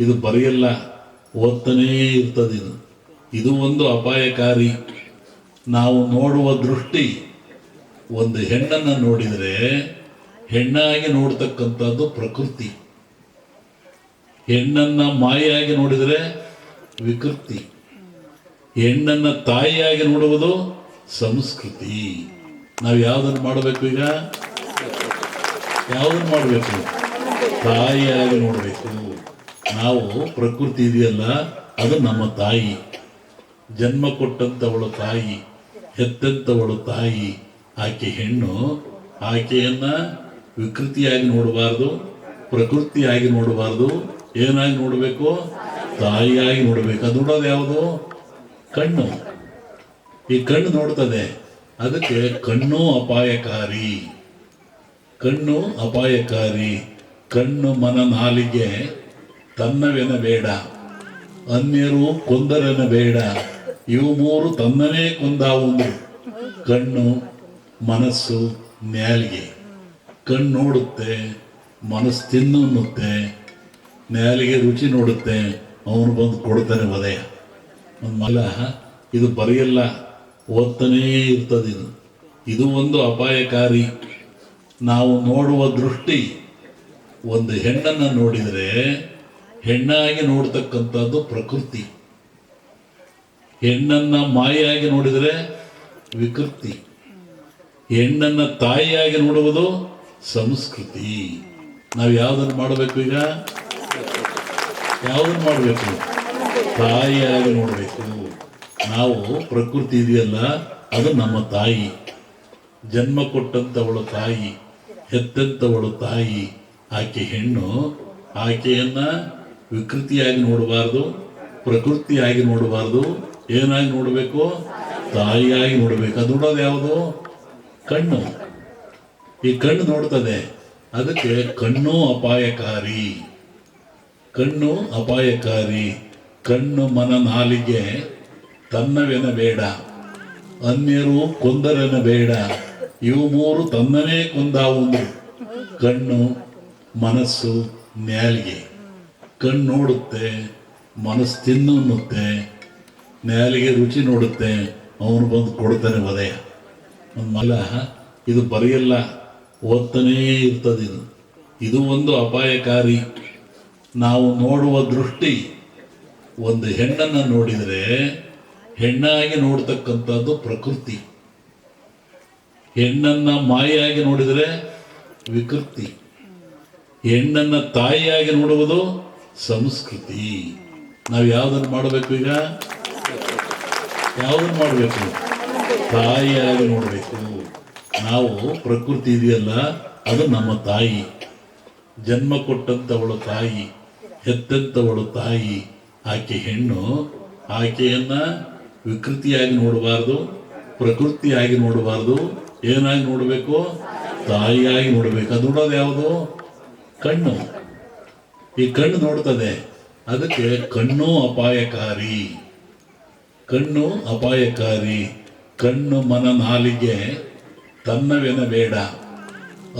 ಇದು ಬರೆಯಲ್ಲ, ಓದ್ತಾನೇ ಇರ್ತದೆ ಇದು. ಇದು ಒಂದು ಅಪಾಯಕಾರಿ. ನಾವು ನೋಡುವ ದೃಷ್ಟಿ, ಒಂದು ಹೆಣ್ಣನ್ನು ನೋಡಿದರೆ, ಹೆಣ್ಣಾಗಿ ನೋಡ್ತಕ್ಕಂಥದ್ದು ಪ್ರಕೃತಿ. ಹೆಣ್ಣನ್ನ ಮಾಯಾಗಿ ನೋಡಿದರೆ ವಿಕೃತಿ. ಹೆಣ್ಣನ್ನ ತಾಯಿಯಾಗಿ ನೋಡುವುದು ಸಂಸ್ಕೃತಿ. ನಾವು ಯಾವುದನ್ನು ಮಾಡಬೇಕು ಈಗ? ಯಾವುದನ್ನು ಮಾಡಬೇಕು? ತಾಯಿಯಾಗಿ ನೋಡಬೇಕು. ನಾವು ಪ್ರಕೃತಿ ಇದೆಯಲ್ಲ, ಅದು ನಮ್ಮ ತಾಯಿ. ಜನ್ಮ ಕೊಟ್ಟಂಥವಳು ತಾಯಿ ಹೆತ್ತಂಥವಳು ತಾಯಿ. ಆಕೆ ಹೆಣ್ಣು, ಆಕೆಯನ್ನ ವಿಕೃತಿಯಾಗಿ ನೋಡಬಾರ್ದು, ಪ್ರಕೃತಿಯಾಗಿ ನೋಡಬಾರ್ದು. ಏನಾಗಿ ನೋಡಬೇಕು? ತಾಯಿಯಾಗಿ ನೋಡಬೇಕು. ಅದು ನೋಡೋದು ಯಾವುದು? ಕಣ್ಣು. ಈ ಕಣ್ಣು ನೋಡ್ತದೆ. ಅದಕ್ಕೆ ಕಣ್ಣು ಅಪಾಯಕಾರಿ. ಕಣ್ಣು ಅಪಾಯಕಾರಿ. ಕಣ್ಣು ಮನ ನಾಲಿಗೆ ತನ್ನವೆನಬೇಡ ಅನ್ಯರು ಕೊಂದರನ ಬೇಡ. ಇವು ಮೂರು ತನ್ನವೇ ಕೊಂದಾವು ಕಣ್ಣು, ಮನಸ್ಸು, ನ್ಯಾಲಿಗೆ. ಕಣ್ಣು ನೋಡುತ್ತೆ, ಮನಸ್ಸು ತಿನ್ನುತ್ತೆ ನ್ಯಾಲಿಗೆ ರುಚಿ ನೋಡುತ್ತೆ, ಅವನು ಬಂದು ಕೊಡ್ತಾನೆ ವದಯ ಮಲ ಇದು ಬರೆಯಲ್ಲ, ಓದ್ತಾನೇ ಇರ್ತದೆ ಇದು. ಇದು ಒಂದು ಅಪಾಯಕಾರಿ. ನಾವು ನೋಡುವ ದೃಷ್ಟಿ. ಒಂದು ಹೆಣ್ಣನ್ನು ನೋಡಿದರೆ ಹೆಣ್ಣಾಗಿ ನೋಡ್ತಕ್ಕಂಥದ್ದು ಪ್ರಕೃತಿ. ಹೆಣ್ಣನ್ನ ಮಾಯಾಗಿ ನೋಡಿದರೆ ವಿಕೃತಿ. ಹೆಣ್ಣನ್ನ ತಾಯಿಯಾಗಿ ನೋಡುವುದು ಸಂಸ್ಕೃತಿ. ನಾವು ಯಾವುದನ್ನು ಮಾಡಬೇಕು ಈಗ? ಯಾವುದನ್ನು ಮಾಡಬೇಕು? ತಾಯಿಯಾಗಿ ನೋಡಬೇಕು. ನಾವು ಪ್ರಕೃತಿ ಇದೆಯಲ್ಲ, ಅದು ನಮ್ಮ ತಾಯಿ. ಜನ್ಮ ಕೊಟ್ಟಂಥವಳು ತಾಯಿ ಹೆತ್ತಂಥವಳು ತಾಯಿ. ಆಕೆ ಹೆಣ್ಣು ಆಕೆಯನ್ನ ವಿಕೃತಿಯಾಗಿ ನೋಡಬಾರ್ದು, ಪ್ರಕೃತಿಯಾಗಿ ನೋಡಬಾರ್ದು. ಏನಾಗಿ ನೋಡಬೇಕು? ತಾಯಿಯಾಗಿ ನೋಡಬೇಕು. ಅದು ನೋಡೋದು ಯಾವುದು? ಕಣ್ಣು. ಈ ಕಣ್ಣು ನೋಡ್ತದೆ. ಅದಕ್ಕೆ ಕಣ್ಣು ಅಪಾಯಕಾರಿ. ಕಣ್ಣು ಅಪಾಯಕಾರಿ. ಕಣ್ಣು ಮನ ನಾಲಿಗೆ ತನ್ನವೆನ ಬೇಡ. ಅನ್ಯರು ಕೊಂದರೆನ ಬೇಡ. ಇವು ಮೂರು ತನ್ನನೇ ಕೊಂದಾವು ಕಣ್ಣು ಮನಸ್ಸು ನ್ಯಾಲಿಗೆ ಕಣ್ಣು ನೋಡುತ್ತೆ, ಮನಸ್ಸು ತಿನ್ನುತ್ತೆ ಮ್ಯಾಲಿಗೆ ರುಚಿ ನೋಡುತ್ತೆ, ಅವನು ಬಂದು ಕೊಡ್ತಾನೆ ಒಂದು ಮಲ ಇದು ಬರೆಯಲ್ಲ, ಓದ್ತಾನೇ ಇರ್ತದೆ ಇದು. ಇದು ಒಂದು ಅಪಾಯಕಾರಿ. ನಾವು ನೋಡುವ ದೃಷ್ಟಿ, ಒಂದು ಹೆಣ್ಣನ್ನು ನೋಡಿದರೆ, ಹೆಣ್ಣಾಗಿ ನೋಡ್ತಕ್ಕಂಥದ್ದು ಪ್ರಕೃತಿ. ಹೆಣ್ಣನ್ನು ಮಾಯಾಗಿ ನೋಡಿದರೆ ವಿಕೃತಿ. ಹೆಣ್ಣನ್ನ ತಾಯಿಯಾಗಿ ನೋಡುವುದು ಸಂಸ್ಕೃತಿ. ನಾವು ಯಾವುದನ್ನು ಮಾಡಬೇಕು ಈಗ? ಯಾವುದನ್ನು ಮಾಡಬೇಕು? ತಾಯಿಯಾಗಿ ನೋಡಬೇಕು. ನಾವು ಪ್ರಕೃತಿ ಇದೆಯಲ್ಲ, ಅದು ನಮ್ಮ ತಾಯಿ. ಜನ್ಮ ಕೊಟ್ಟಂಥವಳು ತಾಯಿ ಹೆತ್ತಂಥವಳು ತಾಯಿ. ಆಕೆ ಹೆಣ್ಣು, ಆಕೆಯನ್ನ ವಿಕೃತಿಯಾಗಿ ನೋಡಬಾರ್ದು, ಪ್ರಕೃತಿಯಾಗಿ ನೋಡಬಾರ್ದು. ಏನಾಗಿ ನೋಡಬೇಕು? ತಾಯಿಯಾಗಿ ನೋಡಬೇಕು. ಅದು ನೋಡೋದು ಯಾವುದು? ಕಣ್ಣು. ಈ ಕಣ್ಣು ನೋಡ್ತದೆ. ಅದಕ್ಕೆ ಕಣ್ಣು ಅಪಾಯಕಾರಿ. ಕಣ್ಣು ಅಪಾಯಕಾರಿ. ಕಣ್ಣು ಮನ ನಾಲಿಗೆ ತನ್ನವೆನ ಬೇಡ.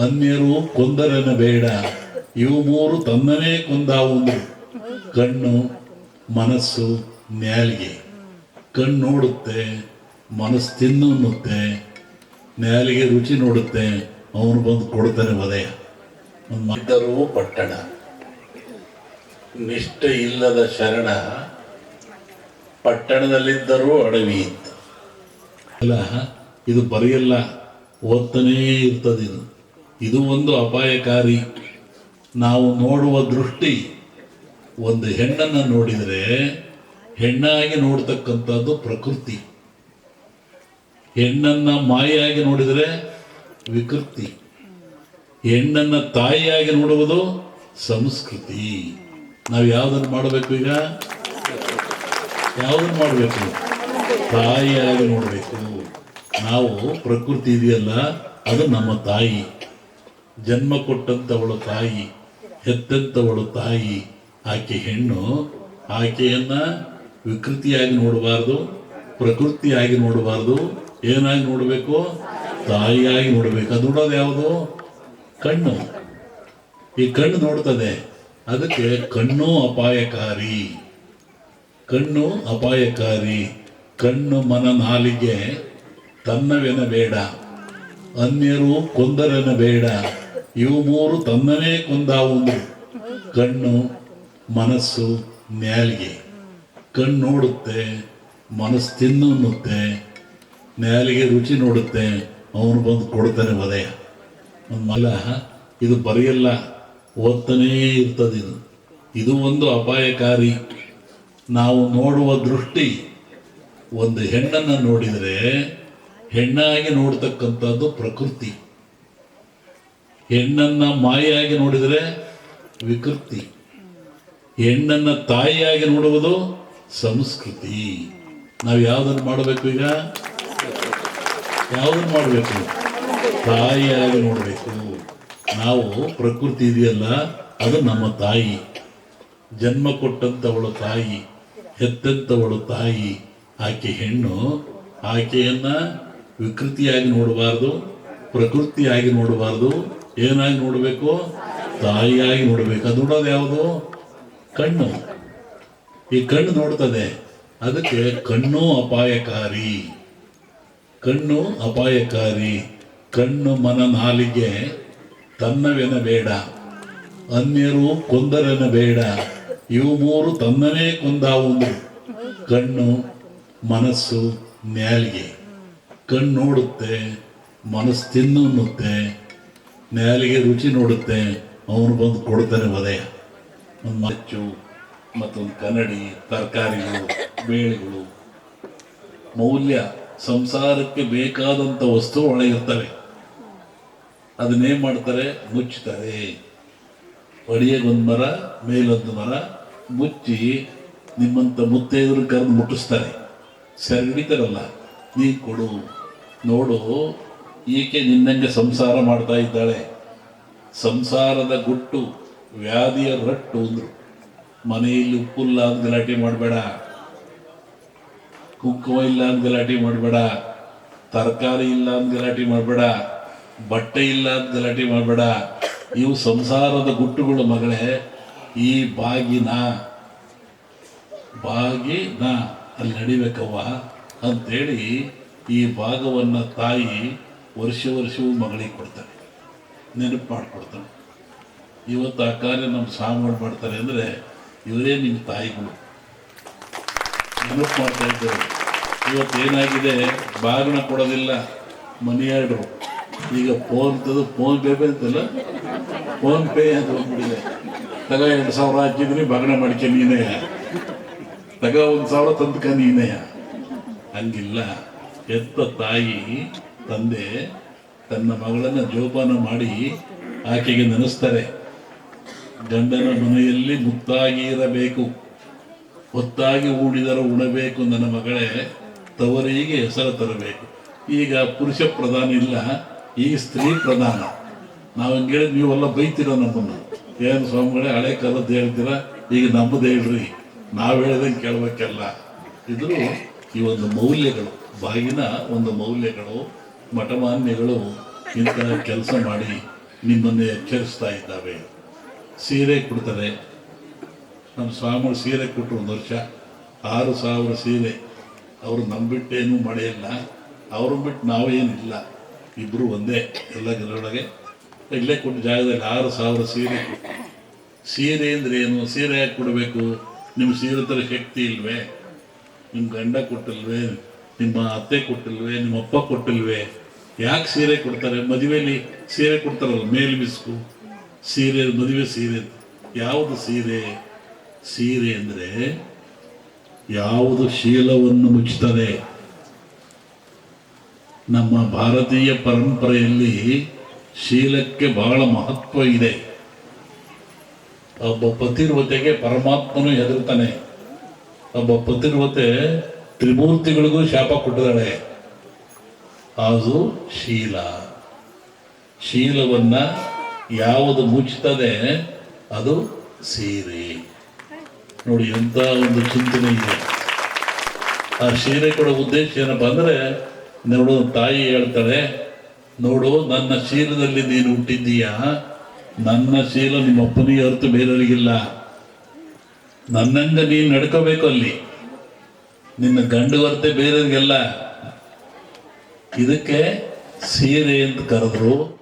ಅನ್ಯರು ಕೊಂದರೆನ ಬೇಡ. ಇವು ಮೂರು ತನ್ನನೇ ಕೊಂದಾವುಂದು ಕಣ್ಣು, ಮನಸ್ಸು, ನ್ಯಾಲಿಗೆ. ಕಣ್ಣು ನೋಡುತ್ತೆ, ಮನಸ್ಸು ತಿನ್ನುತ್ತೆ ನ್ಯಾಲಿಗೆ ರುಚಿ ನೋಡುತ್ತೆ. ಅವನು ಬಂದು ಕೊಡ್ತಾನೆ ಒದೆಯ ಇದ್ದರೂ ಪಟ್ಟಣ. ನಿಷ್ಠೆ ಇಲ್ಲದ ಶರಣ ಪಟ್ಟಣದಲ್ಲಿದ್ದರೂ ಅಡವಿ ಇತ್ತು. ಅಲ್ಲ ಇದು ಬರೆಯಲ್ಲ, ಓದ್ತಾನೇ ಇರ್ತದೆ ಇದು. ಇದು ಒಂದು ಅಪಾಯಕಾರಿ. ನಾವು ನೋಡುವ ದೃಷ್ಟಿ, ಒಂದು ಹೆಣ್ಣನ್ನು ನೋಡಿದರೆ ಹೆಣ್ಣಾಗಿ ನೋಡ್ತಕ್ಕಂಥದ್ದು ಪ್ರಕೃತಿ. ಹೆಣ್ಣನ್ನು ಮಾಯಾಗಿ ನೋಡಿದರೆ ವಿಕೃತಿ. ಹೆಣ್ಣನ್ನ ತಾಯಿಯಾಗಿ ನೋಡುವುದು ಸಂಸ್ಕೃತಿ. ನಾವು ಯಾವುದನ್ನು ಮಾಡಬೇಕು ಈಗ? ಯಾವುದನ್ನು ಮಾಡಬೇಕು? ತಾಯಿಯಾಗಿ ನೋಡಬೇಕು. ನಾವು ಪ್ರಕೃತಿ ಇದೆಯಲ್ಲ, ಅದು ನಮ್ಮ ತಾಯಿ. ಜನ್ಮ ಕೊಟ್ಟಂಥವಳು ತಾಯಿ ಹೆತ್ತಂಥವಳು ತಾಯಿ. ಆಕೆ ಹೆಣ್ಣು, ಆಕೆಯನ್ನ ವಿಕೃತಿಯಾಗಿ ನೋಡಬಾರ್ದು, ಪ್ರಕೃತಿಯಾಗಿ ನೋಡಬಾರ್ದು. ಏನಾಗಿ ನೋಡಬೇಕು? ತಾಯಿಯಾಗಿ ನೋಡಬೇಕು. ಅದು ನೋಡೋದು ಯಾವುದು? ಕಣ್ಣು. ಈ ಕಣ್ಣು ನೋಡ್ತದೆ. ಅದಕ್ಕೆ ಕಣ್ಣು ಅಪಾಯಕಾರಿ. ಕಣ್ಣು ಅಪಾಯಕಾರಿ. ಕಣ್ಣು ಮನ ನಾಲಿಗೆ ತನ್ನವೆನ ಬೇಡ. ಅನ್ಯರು ಕೊಂದರೆನ ಬೇಡ. ಇವು ಮೂರು ತನ್ನನೇ ಕೊಂದಾವುಂದು ಕಣ್ಣು, ಮನಸ್ಸು, ನ್ಯಾಲಿಗೆ. ಕಣ್ಣು ನೋಡುತ್ತೆ, ಮನಸ್ಸು ತಿನ್ನುತ್ತೆ ನ್ಯಾಲಿಗೆ ರುಚಿ ನೋಡುತ್ತೆ. ಅವನು ಬಂದು ಕೊಡ್ತಾನೆ ವದಯ ಮಲ ಇದು ಬರೆಯಲ್ಲ, ಓದ್ತಾನೇ ಇರ್ತದೆ ಇದು. ಇದು ಒಂದು ಅಪಾಯಕಾರಿ. ನಾವು ನೋಡುವ ದೃಷ್ಟಿ, ಒಂದು ಹೆಣ್ಣನ್ನು ನೋಡಿದರೆ ಹೆಣ್ಣಾಗಿ ನೋಡ್ತಕ್ಕಂಥದ್ದು ಪ್ರಕೃತಿ. ಹೆಣ್ಣನ್ನ ಮಾಯಾಗಿ ನೋಡಿದರೆ ವಿಕೃತಿ. ಹೆಣ್ಣನ್ನ ತಾಯಿಯಾಗಿ ನೋಡುವುದು ಸಂಸ್ಕೃತಿ. ನಾವು ಯಾವುದನ್ನು ಮಾಡಬೇಕು ಈಗ? ಯಾವುದನ್ನು ಮಾಡಬೇಕು? ತಾಯಿಯಾಗಿ ನೋಡಬೇಕು. ನಾವು ಪ್ರಕೃತಿ ಇದೆಯಲ್ಲ, ಅದು ನಮ್ಮ ತಾಯಿ. ಜನ್ಮ ಕೊಟ್ಟಂತವಳು ತಾಯಿ, ಹೆತ್ತಂತವಳು ತಾಯಿ. ಆಕೆ ಹೆಣ್ಣು, ಆಕೆಯನ್ನ ವಿಕೃತಿಯಾಗಿ ನೋಡಬಾರ್ದು, ಪ್ರಕೃತಿಯಾಗಿ ನೋಡಬಾರ್ದು. ಏನಾಗಿ ನೋಡಬೇಕು? ತಾಯಿಯಾಗಿ ನೋಡಬೇಕು. ಅದು ನೋಡೋದು ಯಾವುದು? ಕಣ್ಣು. ಈ ಕಣ್ಣು ನೋಡ್ತದೆ. ಅದಕ್ಕೆ ಕಣ್ಣು ಅಪಾಯಕಾರಿ. ಕಣ್ಣು ಅಪಾಯಕಾರಿ. ಕಣ್ಣು ಮನ ನಾಲಿಗೆ, ತನ್ನವೆನ ಬೇಡ. ಅನ್ಯರು ಕೊಂದರೆನ ಬೇಡ. ಇವು ಮೂರು ತನ್ನವೇ ಕೊಂದಾವುಂದು ಕಣ್ಣು, ಮನಸ್ಸು, ನ್ಯಾಲಿಗೆ. ಕಣ್ಣು ನೋಡುತ್ತೆ, ಮನಸ್ಸು ತಿನ್ನುತ್ತೆ ನ್ಯಾಲಿಗೆ ರುಚಿ ನೋಡುತ್ತೆ, ಅವನು ಬಂದು ಕೊಡ್ತಾನೆ ವದಯ ಒಂದು ಮಚ್ಚು, ಮತ್ತೊಂದು ಕನ್ನಡಿ, ತರಕಾರಿಗಳು, ಬೇಳೆಗಳು. ಮೌಲ್ಯ, ಸಂಸಾರಕ್ಕೆ ಬೇಕಾದಂಥ ವಸ್ತು ಒಳಗಿರ್ತವೆ. ಅದನ್ನೇನ್ ಮಾಡ್ತಾರೆ? ಮುಚ್ಚುತ್ತಾರೆ ಒಂದು ಮರ, ಮೇಲೊಂದು ಮರ ಮುಚ್ಚಿ ನಿಮ್ಮಂತ ಮುತ್ತೈದರು ಕರೆದು ಮುಟ್ಟಿಸ್ತಾರೆ. ಸರಿ ನೀ ಕೊಡು. ನೋಡು, ಈಕೆ ನಿನ್ನಂಗೆ ಸಂಸಾರ ಮಾಡ್ತಾ ಇದ್ದಾಳೆ. ಸಂಸಾರದ ಗುಟ್ಟು, ವ್ಯಾಧಿಯ ರಟ್ಟು ಅಂದರು. ಮನೆಯಲ್ಲಿ ಉಪ್ಪಿಲ್ಲ ಅಂತ ಗಲಾಟೆ ಮಾಡಬೇಡ. ಕುಂಕುಮ ಇಲ್ಲ ಅಂತ ಗಲಾಟೆ ಮಾಡಬೇಡ. ತರಕಾರಿ ಇಲ್ಲ ಅಂತ ಗಲಾಟೆ ಮಾಡಬೇಡ. ಬಟ್ಟೆ ಇಲ್ಲ ಅಂತ ಗಲಾಟೆ ಮಾಡಬೇಡ. ಇವು ಸಂಸಾರದ ಗುಟ್ಟುಗಳು ಮಗಳೇ. ಈ ಬಾಗಿನ ಬಾಗಿನ ಅಲ್ಲಿ ನಡಿಬೇಕವ್ವ ಅಂತೇಳಿ ಈ ಭಾಗವನ್ನು ತಾಯಿ ವರ್ಷ ವರ್ಷವೂ ಮಗಳಿಗೆ ಕೊಡ್ತಾನೆ ನೆನಪು ಮಾಡಿಕೊಡ್ತಾನೆ ಇವತ್ತು ಆ ಕಾರ್ಯ ನಮ್ಮ ಸ್ವಾಮಿಗಳು ಮಾಡ್ತಾರೆ ಅಂದರೆ ಇವರೇ ನಿಮ್ಮ ತಾಯಿಗಳು. ನೆನಪು ಮಾಡ್ತಾ ಇದ್ದಾರೆ. ಇವತ್ತು ಏನಾಗಿದೆ? ಬಾಗಿನ ಕೊಡೋದಿಲ್ಲ. ಮನಿ ಆರ್ಡ್ರು ಈಗ ಫೋನ್ ತದು ಫೋನ್ ಪೇ ಬಂತಲ್ಲ ಫೋನ್ ಪೇ ಅಂತ ಬಂದ್ಬಿಟ್ಟಿದೆ. ತಗ ಎರಡು ಸಾವಿರ ಹಾಕಿದ್ರಿ ಬಗಣೆ ಮಾಡ್ಕೆ ನೀನೇಯ ತಗ ಒಂದು ಸಾವಿರ ತಂದ್ಕ ನೀನೇಯ ಹಂಗಿಲ್ಲ. ಎತ್ತ ತಾಯಿ, ತಂದೆ, ತನ್ನ ಮಗಳನ್ನ ಜೋಪಾನ ಮಾಡಿ ಆಕೆಗೆ ನೆನೆಸ್ತಾರೆ. ಗಂಡನ ಮನೆಯಲ್ಲಿ ಮುತ್ತಾಗಿ ಇರಬೇಕು. ಹೊತ್ತಾಗಿ ಊಡಿದರೆ ಉಣಬೇಕು ನನ್ನ ಮಗಳೇ. ತವರಿಗೆ ಹೆಸರು ತರಬೇಕು. ಈಗ ಪುರುಷ ಪ್ರಧಾನ ಇಲ್ಲ. ಈಗ ಸ್ತ್ರೀ ಪ್ರಧಾನ. ನಾವು ಹಂಗೆ ನೀವೆಲ್ಲ ಬೈತೀರ ನಮ್ಮನ್ನು. ಏನು ಸ್ವಾಮಿಗಳೇ, ಹಳೆ ಕಾಲದ್ದು ಹೇಳ್ತೀರ, ಈಗ ನಮ್ಮದು ಹೇಳ್ರಿ. ನಾವು ಹೇಳ್ದಂಗೆ ಕೇಳಬೇಕಲ್ಲ. ಇದು ಈ ಒಂದು ಮೌಲ್ಯಗಳು ಬಾಗಿನ ಒಂದು ಮೌಲ್ಯಗಳು, ಮಠಮಾನ್ಯಗಳು ಇಂತಹ ಕೆಲಸ ಮಾಡಿ ನಿಮ್ಮನ್ನು ಎಚ್ಚರಿಸ್ತಾ ಇದ್ದಾವೆ. ಸೀರೆ ಕೊಡ್ತಾರೆ. ನಮ್ಮ ಸ್ವಾಮಿಗಳು ಸೀರೆ ಕೊಟ್ಟರು ಒಂದು ವರ್ಷ. ಆರು ಸಾವಿರ ಸೀರೆ. ಅವರು ನಂಬಿಟ್ಟೇನು ಮಳೆಯಲ್ಲ. ಅವ್ರನ್ನ ಬಿಟ್ಟು ನಾವೇನಿಲ್ಲ. ಇಬ್ಬರು ಒಂದೇ ಎಲ್ಲ ಜನರೊಳಗೆ. ಇಲ್ಲೇ ಕೊಟ್ಟ ಜಾಗದಲ್ಲಿ ಆರು ಸಾವಿರ ಸೀರೆ. ಸೀರೆ ಅಂದ್ರೆ ಏನು? ಸೀರೆ ಯಾಕೆ ಕೊಡಬೇಕು? ನಿಮ್ಮ ಸೀರೆ ಥರ ಶಕ್ತಿ ಇಲ್ವೇ? ನಿಮ್ಮ ಗಂಡ ಕೊಟ್ಟಿಲ್ವೇ? ನಿಮ್ಮ ಅತ್ತೆ ಕೊಟ್ಟಿಲ್ವೇ? ನಿಮ್ಮ ಅಪ್ಪ ಕೊಟ್ಟಿಲ್ವೇ? ಯಾಕೆ ಸೀರೆ ಕೊಡ್ತಾರೆ? ಮದುವೆಯಲ್ಲಿ ಸೀರೆ ಕೊಡ್ತಾರಲ್ಲ, ಮೇಲ್ ಬಿಸ್ಕು ಸೀರೆ, ಮದುವೆ ಸೀರೆ. ಯಾವುದು ಸೀರೆ? ಸೀರೆ ಅಂದರೆ ಯಾವುದು ಶೀಲವನ್ನು ಮುಚ್ಚುತ್ತದೆ. ನಮ್ಮ ಭಾರತೀಯ ಪರಂಪರೆಯಲ್ಲಿ ಶೀಲಕ್ಕೆ ಬಹಳ ಮಹತ್ವ ಇದೆ. ಒಬ್ಬ ಪತಿರ್ವತೆಗೆ ಪರಮಾತ್ಮನು ಹೆದರ್ತಾನೆ. ಒಬ್ಬ ಪತಿರ್ವತೆ ತ್ರಿಮೂರ್ತಿಗಳಿಗೂ ಶಾಪ ಕೊಟ್ಟಿದ್ದಾಳೆ. ಅದು ಶೀಲ. ಶೀಲವನ್ನ ಯಾವುದು ಮುಚ್ಚುತ್ತದೆ ಅದು ಸೀರೆ. ನೋಡಿ ಎಂಥ ಒಂದು ಚಿಂತನೆ ಇದೆ. ಆ ಶೀಲೆ ಕೊಡೋ ಉದ್ದೇಶ ಏನಪ್ಪ ಅಂದ್ರೆ ನೋಡು, ತಾಯಿ ಹೇಳ್ತಾಳೆ ನೋಡು, ನನ್ನ ಶೀಲದಲ್ಲಿ ನೀನು ಹುಟ್ಟಿದ್ದೀಯಾ? ನನ್ನ ಶೀಲ ನಿಮ್ಮ ಅಪ್ಪನಿಗೆ ಹೊರತು ಬೇರೆಯವರಿಗಿಲ್ಲ. ನನ್ನಂಗ ನೀನು ನಡ್ಕೋಬೇಕು ಅಲ್ಲಿ. ನಿನ್ನ ಗಂಡು ಹೊರತೆ ಬೇರೆಯವರಿಗೆಲ್ಲ. ಇದಕ್ಕೆ ಸೀರೆ ಅಂತ ಕರೆದ್ರು.